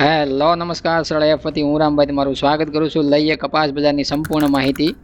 Hello, નમસ્કાર સરળ F વતી હું રામભાઈ તમારું સ્વાગત કરું છું. લઈએ કપાસ બજારની સંપૂર્ણ માહિતી.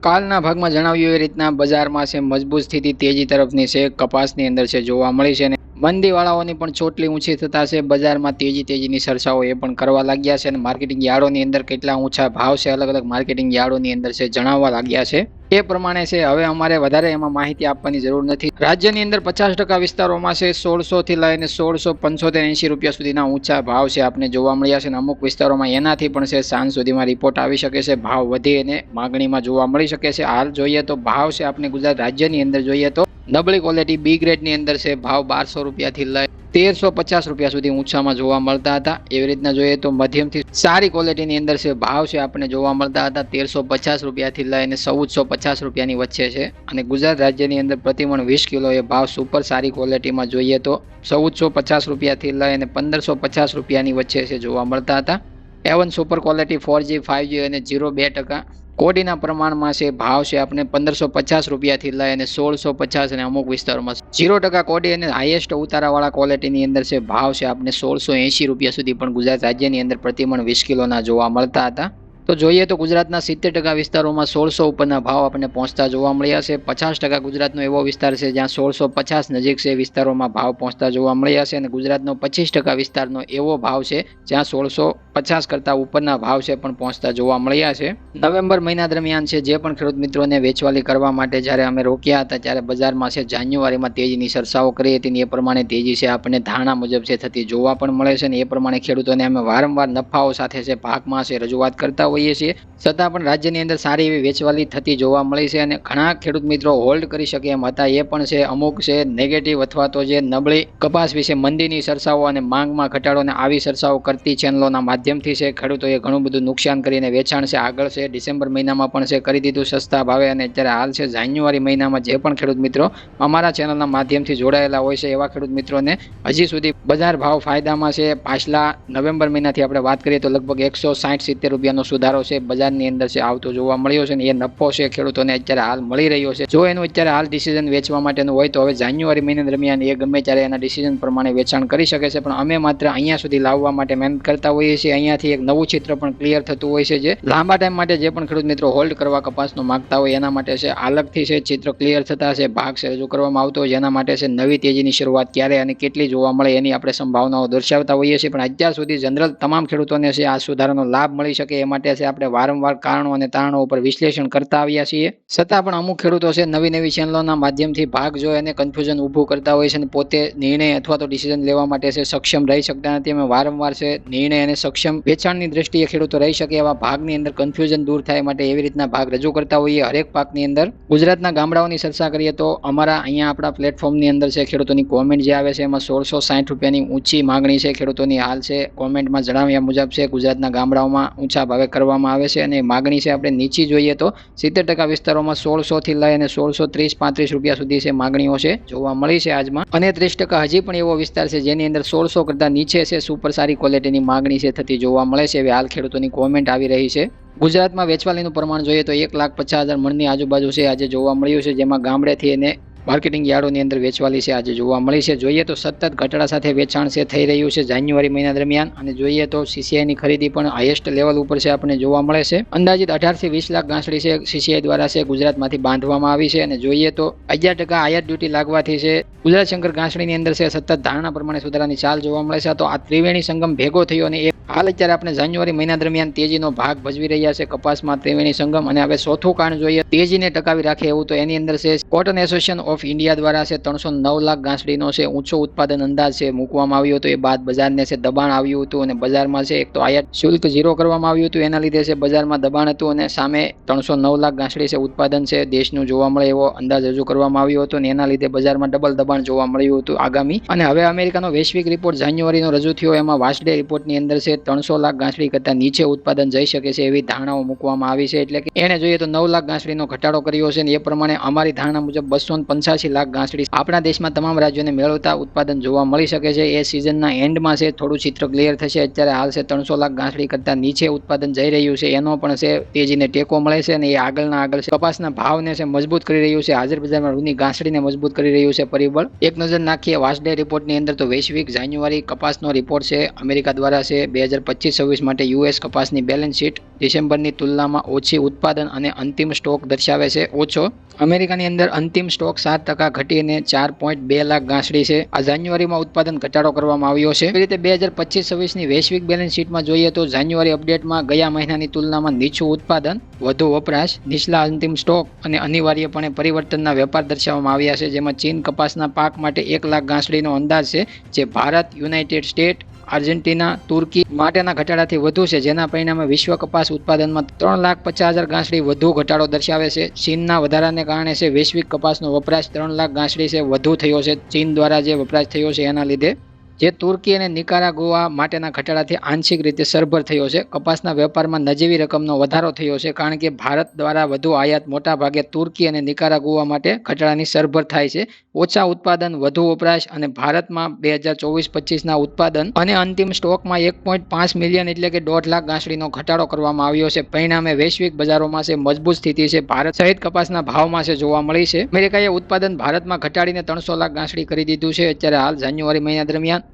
કાલના ભાગમાં જણાવ્યું એ રીતના બજારમાં છે મજબૂત સ્થિતિ. તેજી તરફની છે, કપાસની અંદર છે, જોવા મળી છે મંદીવાળાઓની પણ ચોટલી ઊંચી થતા છે. બજારમાં તેજી તેજીની ચર્ચાઓ એ પણ કરવા લાગ્યા છે અને માર્કેટિંગ યાર્ડોની અંદર કેટલા ઊંચા ભાવ છે, અલગ અલગ માર્કેટિંગ યાર્ડોની અંદર છે, જણાવવા લાગ્યા છે. એ પ્રમાણે છે, હવે અમારે વધારે એમાં માહિતી આપવાની જરૂર નથી. રાજ્યની અંદર પચાસ ટકા વિસ્તારોમાં છે, સોળસોથી લઈને સોળસો પંચોતેર એંશી રૂપિયા સુધીના ઊંચા ભાવ છે, આપને જોવા મળ્યા છે અને અમુક વિસ્તારોમાં એનાથી પણ છે, સાંજ સુધીમાં રિપોર્ટ આવી શકે છે, ભાવ વધે અને માગણીમાં જોવા મળી શકે છે. હાલ જોઈએ તો ભાવ છે આપણે ગુજરાત રાજ્યની અંદર જોઈએ તો નબળી ક્વોલિટી બી ગ્રેડની અંદર છે, ભાવ બારસો રૂપિયાથી લઈ તેરસો પચાસ રૂપિયા સુધી ઊંચામાં જોવા મળતા હતા. એવી રીતના જોઈએ તો મધ્યમથી સારી ક્વોલિટીની અંદર છે, ભાવ છે આપણને જોવા મળતા હતા તેરસો પચાસ રૂપિયાથી લઈને ચૌદસો પચાસ રૂપિયાની વચ્ચે છે. અને ગુજરાત રાજ્યની અંદર પ્રતિમણ વીસ કિલો એ ભાવ સુપર સારી ક્વોલિટીમાં જોઈએ તો ચૌદસો પચાસ રૂપિયાથી લઈને પંદરસો પચાસ રૂપિયાની વચ્ચે છે જોવા મળતા હતા. A one super quality four G five G અને જીરો બે ટકા કોડીના પ્રમાણમાં છે, ભાવ છે, આપણે પંદરસો પચાસ રૂપિયાથી લઈ અને સોળસો પચાસ અને અમુક વિસ્તારોમાં ઝીરો ટકા કોડી અને હાઈએસ્ટ ઉતારાવાળા ક્વોલિટીની અંદર છે, ભાવ છે, આપણે સોળસો એંશી રૂપિયા સુધી પણ ગુજરાત રાજ્યની અંદર પ્રતિમણ વીસ કિલોના જોવા મળતા હતા. તો જોઈએ તો ગુજરાતના સિત્તેર ટકા વિસ્તારોમાં સોળસો ઉપરના ભાવ આપણને પહોંચતા જોવા મળ્યા છે. પચાસ ટકા ગુજરાતનો એવો વિસ્તાર છે જ્યાં સોળસો પચાસ નજીક છે વિસ્તારોમાં ભાવ પહોંચતા જોવા મળ્યા છે અને ગુજરાતનો પચીસ ટકા વિસ્તારનો એવો ભાવ છે જ્યાં સોળસો પચાસ કરતાં ઉપરના ભાવ છે પણ પહોંચતા જોવા મળ્યા છે. નવેમ્બર મહિના દરમિયાન છે જે પણ ખેડૂત મિત્રોને વેચવાલી કરવા માટે જ્યારે અમે રોક્યા હતા ત્યારે બજારમાં છે જાન્યુઆરીમાં તેજીની ચર્ચાઓ કરી હતી એ પ્રમાણે તેજી છે આપણને ધારણા મુજબ છે થતી જોવા પણ મળે છે અને એ પ્રમાણે ખેડૂતોને અમે વારંવાર નફાઓ સાથે છે પાકમાં છે રજૂઆત કરતા હોઈએ છીએ. છતાં પણ રાજ્યની અંદર સારી એવી વેચવાલી થતી જોવા મળી છે અને ઘણા ખેડૂત મિત્રો હોલ્ડ કરી શકે એમ હતા. એ પણ છે, અમુક છે નેગેટિવ અથવા તો જે નબળી કપાસ વિશે મંદીની સરસાઓ અને માંગમાં ઘટાડો અને આવી સરસાઓ કરતી ચેનલોના માધ્યમથી છે. ખેડૂતોએ ઘણું બધું નુકસાન કરીને વેચાણ છે. આગળ છે, ડિસેમ્બર મહિનામાં પણ છે, કરી દીધું સસ્તા ભાવે અને અત્યારે હાલ છે, જાન્યુઆરી મહિનામાં જે પણ ખેડૂત મિત્રો અમારા ચેનલના માધ્યમથી જોડાયેલા હોય છે, એવા ખેડૂત મિત્રોને હજી સુધી બજાર ભાવ ફાયદામાં છે. પાછલા નવેમ્બર મહિનાથી આપણે વાત કરીએ તો લગભગ એકસો સાઠ સિત્તેર રૂપિયાનો સુધારો છે, બજારની અંદર છે આવતો જોવા મળ્યો છે ને, એ નફો છે, ખેડૂતોને અત્યારે હાલ મળી રહ્યો છે. જો એનું અત્યારે હાલ ડિસિઝન વેચવા માટેનું હોય તો હવે જાન્યુઆરી મહિના દરમિયાન એ ગમે ત્યારે એના ડિસિઝન પ્રમાણે વેચાણ કરી શકે છે, પણ અમે માત્ર અહીંયા સુધી લાવવા માટે મહેનત કરતા હોઈએ છીએ. અહીંયાથી એક નવું ચિત્ર પણ ક્લિયર થતું હોય છે, જે લાંબા ટાઈમ માટે જે પણ ખેડૂત મિત્રો હોલ્ડ કરવા કપાસનો માગતા હોય એના માટે છે. અલગથી છે, ચિત્ર ક્લિયર થતા છે ભાગ છે, રજૂ કરવામાં આવતો હોય જેના માટે છે, નવી તેજીની શરૂઆત ક્યારે અને કેટલી જોવા મળે એની આપણે સંભાવનાઓ દર્શાવતા હોઈએ છીએ. પણ અત્યાર સુધી જનરલ તમામ ખેડૂતોને છે, આ સુધારાનો લાભ મળી શકે એ માટે છે આપણે વારંવાર કારણો અને તારણો ઉપર વિશ્લેષણ કરતા આવ્યા છીએ. છતાં પણ અમુક ખેડૂતો છે નવી નવી ચેનલોના માધ્યમથી ભાગ જોઈ અને કન્ફ્યુઝન ઊભું કરતા હોય છે અને પોતે નિર્ણય અથવા તો ડિસિઝન લેવા માટે છે સક્ષમ રહી શકતા નથી. અમે વારંવાર છે નિર્ણય અને સક્ષમ વેચાણની દ્રષ્ટિએ ખેડૂતો રહી શકે એવા ભાગની અંદર કન્ફ્યુઝન દૂર થાય માટે એવી રીતના ભાગ રજૂ કરતા હોઈએ હરેક પાકની અંદર. ગુજરાતના ગામડાઓની ચર્ચા કરીએ તો અમારા અહીંયા આપણા પ્લેટફોર્મની અંદર છે ખેડૂતોની કોમેન્ટ જે આવે છે એમાં સોળસો સાઠ રૂપિયાની ઊંચી માંગણી છે ખેડૂતોની હાલ છે. કોમેન્ટમાં જણાવ્યા મુજબ છે ગુજરાતના ગામડાઓમાં ઊંચા ભાવે કરવામાં આવે છે અને માગણી છે આપણે નીચી જોઈએ તો સિત્તેર ટકા વિસ્તારોમાં સોળસોથી લઈ અને સોળસો ત્રીસ પાંત્રીસ રૂપિયા સુધી છે માગણીઓ છે, જોવા મળી છે આજમાં. અને ત્રીસ ટકા હજી પણ એવો વિસ્તાર છે જેની અંદર સોળસો કરતાં નીચે છે સુપર સારી ક્વોલિટીની માગણી છે થતી જોવા મળે છે એવી હાલ ખેડૂતોની કોમેન્ટ આવી રહી છે. ગુજરાતમાં વેચવાલીનું પ્રમાણ જોઈએ તો એક લાખ પચાસ હજાર મણની આજુબાજુ છે આજે જોવા મળ્યું છે જેમાં ગામડેથી એને માર્કેટિંગ યાર્ડોની અંદર વેચવાલી છે, આજે જોવા મળી છે. જોઈએ તો સતત ઘટાડા સાથે વેચાણ છે, થઈ રહ્યું છે જાન્યુઆરી મહિના દરમિયાન. અને જોઈએ તો સીસીઆઈની ખરીદી પણ હાઈએસ્ટ લેવલ ઉપર છે, આપણને જોવા મળે છે. અંદાજિત અઢારથી વીસ લાખ ગાંસડી છે સીસીઆઈ દ્વારા છે, ગુજરાતમાંથી બાંધવામાં આવી છે. અને જોઈએ તો અગિયાર ટકા આયાત ડ્યુટી લાગવાથી છે, ગુજરાત શંકર ગાંસડીની અંદર છે, સતત ધારણા પ્રમાણે સુધારાની ચાલ જોવા મળે છે. તો આ ત્રિવેણી સંગમ ભેગો થયો અને એ હાલ અત્યારે આપણે જાન્યુઆરી મહિના દરમિયાન તેજીનો ભાગ ભજવી રહ્યા છે કપાસમાં ત્રિવેણી સંગમ અને હવે ચોથું કારણ જોઈએ. તેજીને ટકાવી રાખે એવું તો એની અંદર છે. કોટન એસોસિએશન ઓફ ઇન્ડિયા દ્વારા છે ત્રણસો નવ લાખ ગાંસડીનો છે ઊંચો ઉત્પાદન અંદાજ છે મૂકવામાં આવ્યો હતો. એ બાદ બજારને છે દબાણ આવ્યું હતું અને બજારમાં છે એક તો આયાત શુલ્ક ઝીરો કરવામાં આવ્યું હતું. એના લીધે છે બજારમાં દબાણ હતું અને સામે ત્રણસો નવ લાખ ગાંસડી છે ઉત્પાદન છે. દેશનું જોવા મળે એવો અંદાજ રજૂ કરવામાં આવ્યો હતો અને એના લીધે બજારમાં ડબલ દબાણ જોવા મળ્યું હતું આગામી. અને હવે અમેરિકાનો વૈશ્વિક રિપોર્ટ જાન્યુઆરીનો રજૂ થયો. એમાં વાસડે રિપોર્ટની અંદર છે ત્રણસો લાખ ગાંસડી કરતાં નીચે ઉત્પાદન જઈ શકે છે એવી ધારણાઓ મૂકવામાં આવી છે. એટલે કે એને જોઈએ તો નવ લાખ ગાંસડીનો ઘટાડો કર્યો છે એ પ્રમાણે અમારી ધારણા મુજબ બસો પંચ્યાસી લાખ ગાંસડી આપણા દેશમાં તમામ રાજ્યોને મેળવતા ઉત્પાદન જોવા મળી શકે છે. એ સિઝનના એન્ડમાં છે, થોડું ચિત્ર ક્લિયર થશે. અત્યારે હાલ છે ત્રણસો લાખ ગાંસડી કરતાં નીચે ઉત્પાદન જઈ રહ્યું છે. એનો પણ છે, તેજીને ટેકો મળે છે અને એ આગળના આગળ છે. કપાસના ભાવને છે મજબૂત કરી રહ્યું છે. હાજર બજારમાં રૂની ગાંસડીને મજબૂત કરી રહ્યું છે પરિબળ. એક નજર નાખીએ વાસડે રિપોર્ટની અંદર તો વૈશ્વિક જાન્યુઆરી કપાસનો રિપોર્ટ છે. અમેરિકા દ્વારા છે, બે હજાર પચીસ છવ્વીસ માટે યુએસ કપાસની બેલેન્સ શીટ ડિસેમ્બરની તુલનામાં ઓછી ઉત્પાદન અને અંતિમ સ્ટોક દર્શાવે છે. ઓછો. અમેરિકાની અંદર અંતિમ સ્ટોક સાત ટકા ઘટીને ચાર પોઈન્ટ બે લાખ ગાંસડી છે. આ જાન્યુઆરીમાં ઉત્પાદન ઘટાડો કરવામાં આવ્યો છે. એવી રીતે બે હજાર પચીસ છવ્વીસની વૈશ્વિક બેલેન્સ શીટમાં જોઈએ તો જાન્યુઆરી અપડેટમાં ગયા મહિનાની તુલનામાં નીચું ઉત્પાદન, વધુ વપરાશ, નીચલા અંતિમ સ્ટોક અને અનિવાર્યપણે પરિવર્તનના વેપાર દર્શાવવામાં આવ્યા છે. જેમાં ચીન કપાસના પાક માટે એક લાખ ગાંસડીનો અંદાજ છે. જે Bharat, united state Argentina, Turkey માટેના ઘટાડાથી વધુ છે, જેના પરિણામે વિશ્વ કપાસ ઉત્પાદનમાં ત્રણ લાખ પચાસ હજાર ગાંસડી વધુ ઘટાડો દર્શાવે છે. ચીનના વધારાને કારણે છે, વૈશ્વિક કપાસનો વપરાશ ત્રણ લાખ ગાંસડી છે, વધુ થયો છે. ચીન દ્વારા જે વપરાશ થયો છે, એના લીધે જે તુર્કી અને નિકારાગુઆ માટેના ઘટાડાથી આંશિક રીતે સરભર થયો છે. કપાસના વેપારમાં નજીવી રકમનો વધારો થયો છે કારણ કે ભારત દ્વારા વધુ આયાત મોટા ભાગે તુર્કી અને નિકારાગુઆ માટે ઘટાડાની સરભર થાય છે. ઓછા ઉત્પાદન, વધુ વપરાશ અને ભારતમાં બે હજાર ચોવીસ પચીસના ઉત્પાદન અને અંતિમ સ્ટોકમાં એક પોઈન્ટ પાંચ મિલિયન એટલે કે દોઢ લાખ ગાંસડીનો ઘટાડો કરવામાં આવ્યો છે. પરિણામે વૈશ્વિક બજારોમાં છે મજબૂત સ્થિતિ છે. ભારત સહિત કપાસના ભાવમાં છે જોવા મળી છે. અમેરિકાએ ઉત્પાદન ભારતમાં ઘટાડીને ત્રણસો લાખ ગાંસડી કરી દીધું છે. અત્યારે હાલ જાન્યુઆરી મહિના દરમિયાન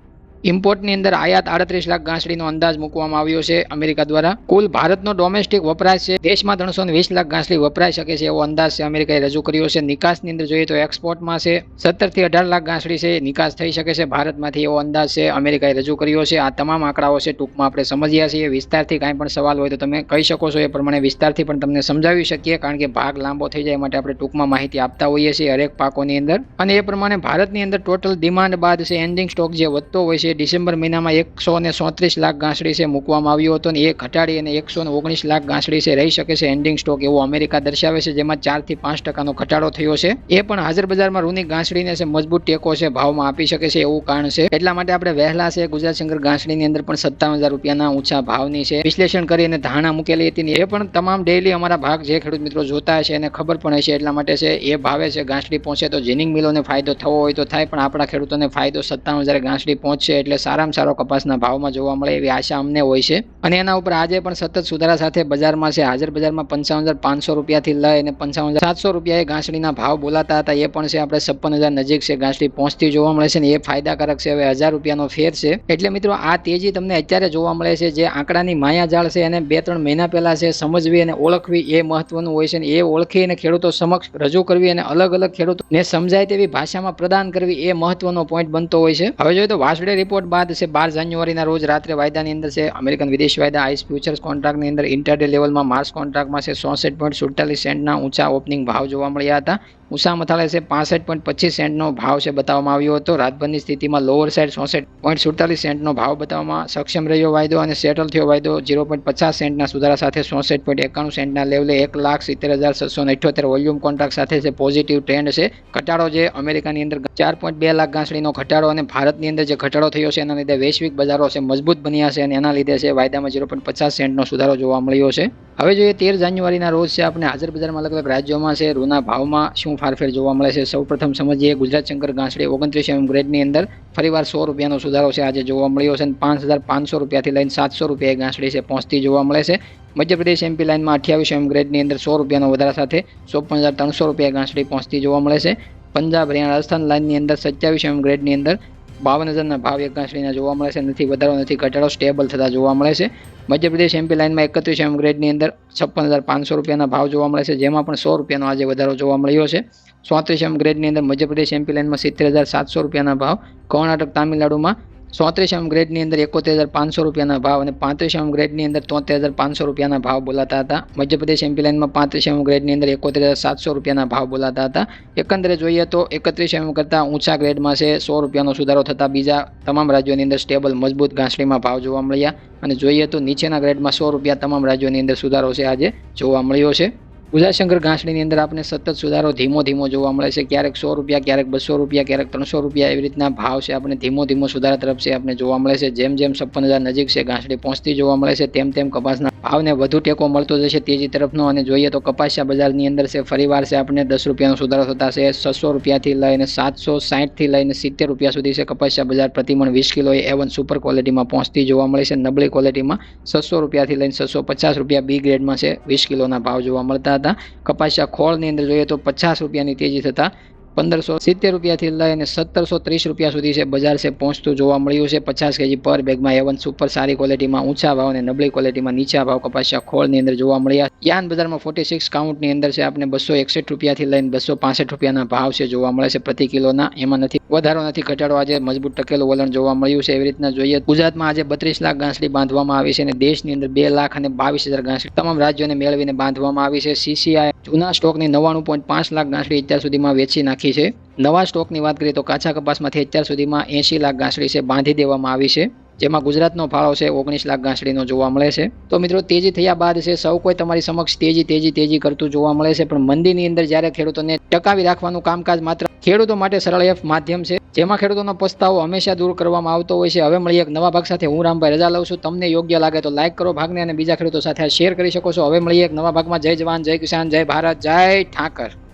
ઇમ્પોર્ટની અંદર આયાત આડત્રીસ લાખ ઘાસડીનો અંદાજ મૂકવામાં આવ્યો છે. અમેરિકા દ્વારા કુલ ભારતનો ડોમેસ્ટિક વપરાશ છે. દેશમાં ત્રણસો વીસ લાખ ઘાસડી વપરાઈ શકે છે એવો અંદાજ છે અમેરિકાએ રજૂ કર્યો છે. નિકાસની અંદર જોઈએ તો એક્સપોર્ટમાં છે. સત્તરથી અઢાર લાખ ઘાસડી છે. નિકાસ થઈ શકે છે ભારતમાંથી એવો અંદાજ છે અમેરિકાએ રજૂ કર્યો છે. આ તમામ આંકડાઓ છે ટૂંકમાં આપણે સમજ્યા છીએ. વિસ્તારથી કાંઈ પણ સવાલ હોય તો તમે કહી શકો છો. એ પ્રમાણે વિસ્તારથી પણ તમને સમજાવી શકીએ કારણ કે ભાગ લાંબો થઈ જાય માટે આપણે ટૂંકમાં માહિતી આપતા હોઈએ છીએ હરેક પાકોની અંદર. અને એ પ્રમાણે ભારતની અંદર ટોટલ ડિમાન્ડ બાદ છે. એન્ડિંગ સ્ટોક જે વધતો હોય છે ડિસેમ્બર મહિનામાં એકસો ને સોત્રીસ લાખ ગાંસડી છે મૂકવામાં આવ્યો હતો અને એ ઘટાડી અને એકસો ને ઓગણીસ લાખ ગાંસડી છે રહી શકે છે એન્ડિંગ સ્ટોક એવો અમેરિકા દર્શાવે છે, જેમાં ચારથી પાંચ ટકાનો ઘટાડો થયો છે. એ પણ હાજર બજારમાં રૂની ગાંસડીને છે મજબૂત ટેકો છે ભાવમાં આપી શકે છે એવું કારણ છે. એટલા માટે આપણે વહેલા છે ગુજરાત શંકર ગાંસડીની અંદર પણ સત્તાવન હજાર રૂપિયાના ઊંચા ભાવની છે. વિશ્લેષણ કરીને ધારણા મૂકેલી હતી એ પણ તમામ ડેલી અમારા ભાગ જે ખેડૂત મિત્રો જોતા હશે એને ખબર પણ હશે. એટલા માટે છે એ ભાવે છે ગાંસડી પહોંચે તો જીનિંગ મિલોને ફાયદો થવો હોય તો થાય, પણ આપણા ખેડૂતોને ફાયદો સત્તાવન હજાર ગાંસડી પહોંચશે. એટલે સારામાં સારો કપાસના ભાવમાં જોવા મળે એવી આશા અમને હોય છે. અને એના ઉપર આજે પણ સતત સુધારા સાથે બજારમાં છે. હાજર બજારમાં પંચાવન હજાર પાંચસો રૂપિયાથી લઈ અને પંચાવન હજાર સાતસો રૂપિયા એ ગાંસડીના ભાવ બોલાતા હતા. એ પણ છે આપણે છપ્પન હજાર નજીક છે. ઘાસડી પહોંચતી જોવા મળે છે ને એ ફાયદાકારક છે. હવે હજાર રૂપિયાનો ફેર છે. એટલે મિત્રો આ તેજી તમને અત્યારે જોવા મળે છે જે આંકડાની માયાજાળ છે એને બે ત્રણ મહિના પહેલા છે સમજવી અને ઓળખવી એ મહત્વનું હોય છે એ ઓળખી અને ખેડૂતો સમક્ષ રજૂ કરવી અને અલગ અલગ ખેડૂતોને સમજાય તેવી ભાષામાં પ્રદાન કરવી એ મહત્વનો પોઈન્ટ બનતો હોય છે. હવે જોઈએ તો વાસડે રિપોર્ટ બાદ છે, બાર જાન્યુઆરીના રોજ રાત્રે વાયદાની અંદર છે, અમેરિકન વિદેશ વાયદા આઈસ ફ્યુચર્સ કોન્ટ્રાક્ટની અંદર ઇન્ટરડે લેવલમાં માર્સ કોન્ટ્રાક્ટમાં છે ચોસઠ પોઈન્ટ સુડતાલીસ સેન્ટના ઊંચા ઓપનિંગ ભાવ જોવા મળ્યા હતા. ઉષા મથાળે છે પાસઠ પોઈન્ટ પચીસ સેન્ટનો ભાવ છે બતાવવામાં આવ્યો હતો. રાતભરની સ્થિતિમાં લોઅર સાઇડ ચોસઠ પોઈન્ટ સુડતાલીસ સેન્ટનો ભાવ બતાવવામાં સક્ષમ રહ્યો. વાયદો અને સેટલ થયો. વાયદો ઝીરો પોઈન્ટ પચાસ સેન્ટના સુધારા સાથે ચોસઠ પોઈન્ટ એકાણું સેન્ટના લેવલે એક લાખ સિત્તેર હજાર છસો અઠ્યોતેર વોલ્યુમ કોન્ટ્રાક્ટ સાથે છે પોઝિટિવ ટ્રેન્ડ છે. ઘટાડો જે અમેરિકાની અંદર ચાર પોઈન્ટ બે લાખ ગાંસડીનો ઘટાડો અને ભારતની અંદર જે ઘટાડો થયો છે એના લીધે વૈશ્વિક બજારો છે મજબૂત બન્યા છે અને એના લીધે છે વાયદામાં ઝીરો પોઈન્ટ પચાસ સેન્ટનો સુધારો જોવા મળ્યો છે. હવે જોઈએ તેર જાન્યુઆરીના રોજ છે. આપણે હાજર બજારમાં અલગ અલગ રાજ્યોમાં છે. રૂના ભાવમાં શું ફારફેર જોવા મળે છે. સૌપ્રથમ સમજીએ ગુજરાત શંકર ગાંસડી ઓગણત્રીસ એમ ગ્રેડની અંદર ફરીવાર સો રૂપિયાનો સુધારો છે. આજે જોવા મળ્યો છે અને પાંચ હજાર પાંચસો રૂપિયાથી લઈને સાતસો રૂપિયા ગાંસડી છે. પહોંચતી જોવા મળે છે. મધ્યપ્રદેશ એમપી લાઇનમાં અઠ્યાવીસ એમ ગ્રેડની અંદર સો રૂપિયાનો વધારા સાથે ચોપન હજાર ત્રણસો રૂપિયા ગાંસડી પહોંચતી જોવા મળે છે. પંજાબ, હરિયાણા, રાજસ્થાન લાઇનની અંદર સત્યાવીસ એમ ગ્રેડની અંદર બાવન હજારના ભાવ એક જોવા મળે છે. નથી વધારો નથી ઘટાડો સ્ટેબલ થતા જોવા મળે છે. મધ્યપ્રદેશ એમપી લાઇનમાં એકત્રીસ એમ ગ્રેડની અંદર છપ્પન હજાર પાંચસો રૂપિયાના ભાવ જોવા મળે છે. જેમાં પણ સો રૂપિયાનો આજે વધારો જોવા મળ્યો છે. ચોત્રીસ એમ ગ્રેડની અંદર મધ્યપ્રદેશ એમપી લાઇનમાં સિત્તેર હજાર સાતસો રૂપિયાના ભાવ. કર્ણાટક, તામિલનાડુમાં ચોત્રીસ એમ ગ્રેડની અંદર એકોતેર હજાર પાંચસો રૂપિયાના ભાવ અને પાંત્રીસ એમ ગ્રેડની અંદર તોતેર હજાર પાંચસો રૂપિયાના ભાવ બોલાતા હતા. મધ્યપ્રદેશ એમપી લાઇનમાં પાંત્રીસ એમ ગ્રેડની અંદર એકોતેર હજાર સાતસો રૂપિયાના ભાવ બોલાતા હતા. એકંદરે જોઈએ તો એકત્રીસ એમ કરતાં ઊંચા ગ્રેડમાં છે, સો રૂપિયાનો સુધારો થતાં બીજા તમામ રાજ્યોની અંદર સ્ટેબલ મજબૂત ઘાસડીમાં ભાવ જોવા મળ્યા. અને જોઈએ તો નીચેના ગ્રેડમાં સો રૂપિયા તમામ રાજ્યોની અંદર સુધારો છે, આજે જોવા મળ્યો છે. ઉજાશંકર ઘાસડીની અંદર આપણે સતત સુધારો ધીમો ધીમો જોવા મળે છે. ક્યારેક સો રૂપિયા, ક્યારેક બસો રૂપિયા, ક્યારેક ત્રણસો રૂપિયા એવી રીતના ભાવ છે આપણે ધીમો ધીમો સુધારા તરફ છે આપણે જોવા મળે છે. જેમ જેમ છપ્પન હજાર નજીક છે, ઘાસડી પહોંચતી જોવા મળે છે, તેમ તેમ કપાસના ભાવને વધુ ટેકો મળતો જશે તેજી તરફનો અને જોઈએ તો કપાસિયા બજારની અંદર છે, ફરીવાર છે આપણે દસ રૂપિયાનો સુધારો થતા છે, છસો રૂપિયાથી લઈને સાતસો સાઠથી લઈને સિત્તેર રૂપિયા સુધી છે કપાસિયા બજાર. પ્રતિમણ વીસ કિલો એ વન સુપર ક્વોલિટીમાં પહોંચતી જોવા મળે છે. નબળી ક્વોલિટીમાં છસો રૂપિયાથી લઈને છસો પચાસ રૂપિયા બી ગ્રેડમાં છે. વીસ કિલોના ભાવ જોવા મળતા હતા. કપાસિયા ખોળની અંદર જોઈએ તો પચાસ રૂપિયાની તેજી થતા પંદરસો સિત્તેર રૂપિયાથી લઈને સત્તરસો ત્રીસ રૂપિયા સુધી છે બજાર છે. પહોંચતું જોવા મળ્યું છે. પચાસ કેજી પર બેગમાં એવન સુપર સારી ક્વોલિટીમાં ઊંચા ભાવ અને નબળી ક્વોલિટીમાં નીચા ભાવ કપાસિયા ખોળની અંદર જોવા મળ્યા. યાન બજારમાં ફોર્ટી સિક્સ કાઉન્ટની અંદર છે. આપણે બસો એકસઠ રૂપિયાથી લઈને બસો પાસઠ રૂપિયાના ભાવ છે જોવા મળે છે પ્રતિ કિલોના. એમાં નથી, વધારો નથી ઘટાડો. આજે મજબૂત ટકેલું વલણ જોવા મળ્યું છે. એવી રીતના જોઈએ ગુજરાતમાં આજે બત્રીસ લાખ ઘાસડી બાંધવામાં આવી છે અને દેશની અંદર બે લાખ અને બાવીસ હજાર ઘાસડી તમામ રાજ્યોને મેળવીને બાંધવામાં આવી છે. સીસીઆઈ જૂના સ્ટોકની નવ્વાણું પોઈન્ટ પાંચ લાખ ઘાસડી અત્યાર સુધીમાં વેચી નાખી છે. નવા સ્ટોકની વાત કરીએ તો કાચા કપાસમાંથી અત્યાર સુધીમાં એંશી લાખ ઘાસડી છે, બાંધી દેવામાં આવી છે, જેમાં ગુજરાતનો ફાળો છે ઓગણીસ લાખ ઘાસડીનો જોવા મળે છે. તો મિત્રો, તેજી થયા બાદ છે, સૌ કોઈ તમારી સમક્ષ તેજી તેજી તેજી કરતું જોવા મળે છે, પણ મંદીની અંદર જ્યારે ખેડૂતોને ટકાવી રાખવાનું કામકાજ માત્ર ખેડૂતો માટે સરળ એફ માધ્યમ છે, જેમાં ખેડૂતોનો પસ્તાવો હંમેશા દૂર કરવામાં આવતો હોય છે, હવે મળીએ એક નવા ભાગ સાથે. હું રામભાઈ રજા લઉં છું. તમને યોગ્ય લાગે તો લાઈક કરો, ભાગને અને બીજા ખેડૂતો સાથે શેર કરી શકો છો. હવે મળીએ એક નવા ભાગમાં. જય જવાન, જય કિસાન, જય ભારત, જય ઠાકર.